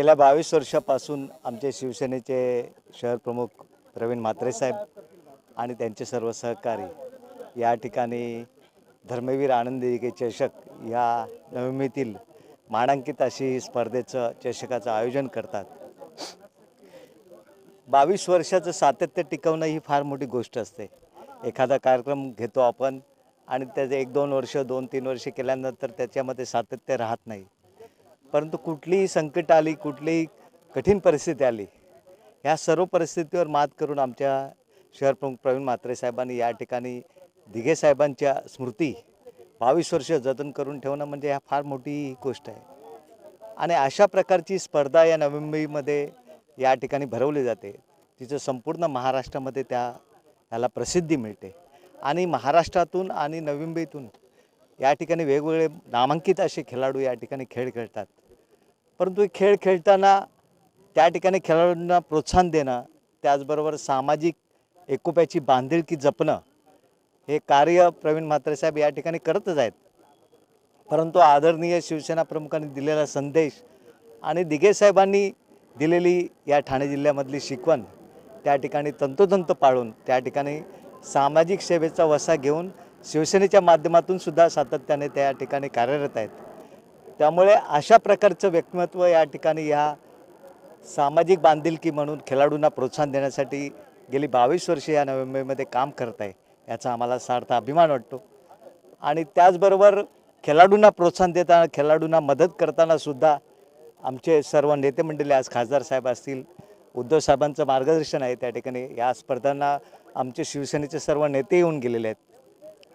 गेल्या बावीस वर्षापासून आमचे शिवसेनेचे शहर प्रमुख प्रवीण म्हात्रे साहेब आणि त्यांचे सर्व सहकारी या ठिकाणी धर्मवीर आनंदी चषक या नवमीतील मानांकित अशी स्पर्धेचं चषकाचं आयोजन करतात. बावीस वर्षाचं सातत्य टिकवणं ही फार मोठी गोष्ट असते. एखादा कार्यक्रम घेतो आपण आणि त्याचे एक दोन वर्ष दोन तीन वर्ष केल्यानंतर त्याच्यामध्ये सातत्य राहत नाही. परंतु कुठलीही संकट आली कुठलीही कठीण परिस्थिती आली ह्या सर्व परिस्थितीवर मात करून आमच्या शहर प्रमुख प्रवीण म्हात्रे साहेबांनी या ठिकाणी दिघे साहेबांच्या स्मृती बावीस वर्ष जतन करून ठेवणं म्हणजे ह्या फार मोठी गोष्ट आहे. आणि अशा प्रकारची स्पर्धा या नवी मुंबईमध्ये या ठिकाणी भरवली जाते. तिचं संपूर्ण महाराष्ट्रामध्ये त्या ह्याला प्रसिद्धी मिळते. आणि महाराष्ट्रातून आणि नवी मुंबईतून या ठिकाणी वेगवेगळे नामांकित असे खेळाडू या ठिकाणी खेळ खेळतात. परंतु खेळ खेळताना त्या ठिकाणी खेळाडूंना प्रोत्साहन देणं त्याचबरोबर सामाजिक एकोप्याची बांधिलकी जपणं हे कार्य प्रवीण म्हात्रे साहेब या ठिकाणी करतच आहेत. परंतु आदरणीय शिवसेना प्रमुखांनी दिलेला संदेश आणि दिघे साहेबांनी दिलेली या ठाणे जिल्ह्यामधली शिकवण त्या ठिकाणी तंतोतंत पाळून त्या ठिकाणी सामाजिक सेवेचा वसा घेऊन शिवसेनेच्या माध्यमातून सुद्धा सातत्याने त्या ठिकाणी कार्यरत आहेत. त्यामुळे अशा प्रकारचं व्यक्तिमत्व या ठिकाणी या सामाजिक बांधिलकी म्हणून खेळाडूंना प्रोत्साहन देण्यासाठी गेली बावीस वर्षे या नवी मुंबईमध्ये काम करत आहे याचा आम्हाला सार्थ अभिमान वाटतो. आणि त्याचबरोबर खेळाडूंना प्रोत्साहन देताना खेळाडूंना मदत करताना सुद्धा आमचे सर्व नेते मंडळी आज खासदार साहेब असतील उद्धव साहेबांचं मार्गदर्शन आहे त्या ठिकाणी. या स्पर्धांना आमचे शिवसेनेचे सर्व नेते येऊन गेलेले आहेत.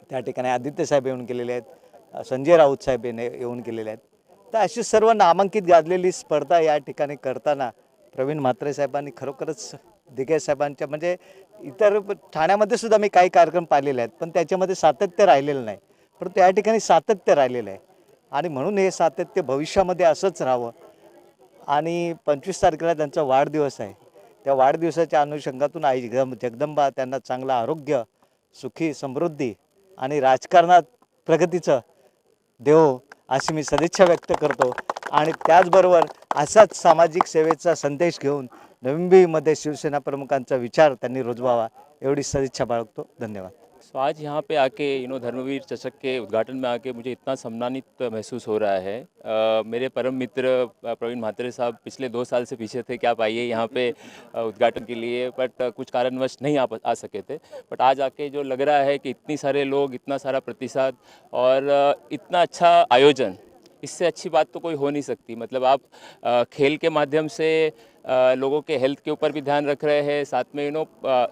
त्या ठिकाणी आदित्य साहेब येऊन गेलेले आहेत संजय राऊत साहेब येणे येऊन गेलेले आहेत. तर अशी सर्व नामांकित गाजलेली स्पर्धा या ठिकाणी करताना प्रवीण म्हात्रे साहेबांनी खरोखरच दिघे साहेबांच्या म्हणजे इतर ठाण्यामध्ये सुद्धा मी काही कार्यक्रम पाहिलेले आहेत पण त्याच्यामध्ये सातत्य राहिलेलं नाही. परंतु या ठिकाणी सातत्य राहिलेलं आहे. आणि म्हणून हे सातत्य भविष्यामध्ये असंच राहावं. आणि पंचवीस तारखेला त्यांचा वाढदिवस आहे. त्या वाढदिवसाच्या अनुषंगातून आई जगदं जगदंबा त्यांना चांगलं आरोग्य सुखी समृद्धी आणि राजकारणात प्रगतीचं देव अशी मी सदिच्छा व्यक्त करतो. आणि त्याचबरोबर असाच सामाजिक सेवेचा संदेश घेऊन नवी शिवसेना प्रमुखांचा विचार त्यांनी रुजवावा एवढी सदिच्छा बाळगतो. धन्यवाद. सो आज यहाँ पे आके यू नो धर्मवीर चषक के उद्घाटन में आके मुझे इतना सम्मानित महसूस हो रहा है। अ, मेरे परम मित्र प्रवीण म्हात्रे साहब पिछले दो साल से पीछे थे कि आप आइए यहाँ पे उद्घाटन के लिए बट कुछ कारणवश नहीं आ आ सके थे। बट आज आके जो लग रहा है कि इतनी सारे लोग इतना सारा प्रतिसाद और इतना अच्छा आयोजन इससे अच्छी बात तो कोई हो नहीं सकती। मतलब आप खेल के माध्यम से लोगों के हेल्थ के ऊपर भी ध्यान रख रहे हैं साथ में यू नो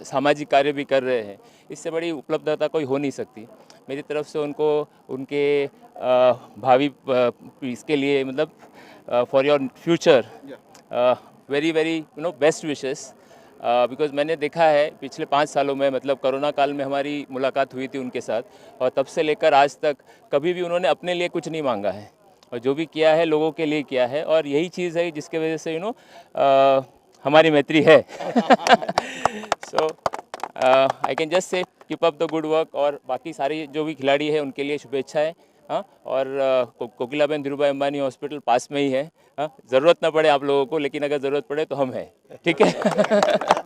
सामाजिक कार्य भी कर रहे हैं। इससे बड़ी उपलब्धता कोई हो नहीं सकती। मेरी तरफ़ से उनको उनके भावी इसके लिए मतलब for your future very very you know best wishes because मैंने देखा है पिछले पाँच सालों में मतलब कोरोना काल में हमारी मुलाकात हुई थी उनके साथ और तब से लेकर आज तक कभी भी उन्होंने अपने लिए कुछ नहीं मांगा है। और जो भी किया है लोगों के लिए किया है और यही चीज़ है जिसके वजह से यू नो हमारी मैत्री है। So I can just say keep up the good work और बाकी सारी जो भी खिलाड़ी है उनके लिए शुभेच्छाएँ हाँ और अ, को, कोकिलाबेन धीरूभाई अंबानी हॉस्पिटल पास में ही है हाँ ज़रूरत ना पड़े आप लोगों को लेकिन अगर ज़रूरत पड़े तो हम हैं ठीक है?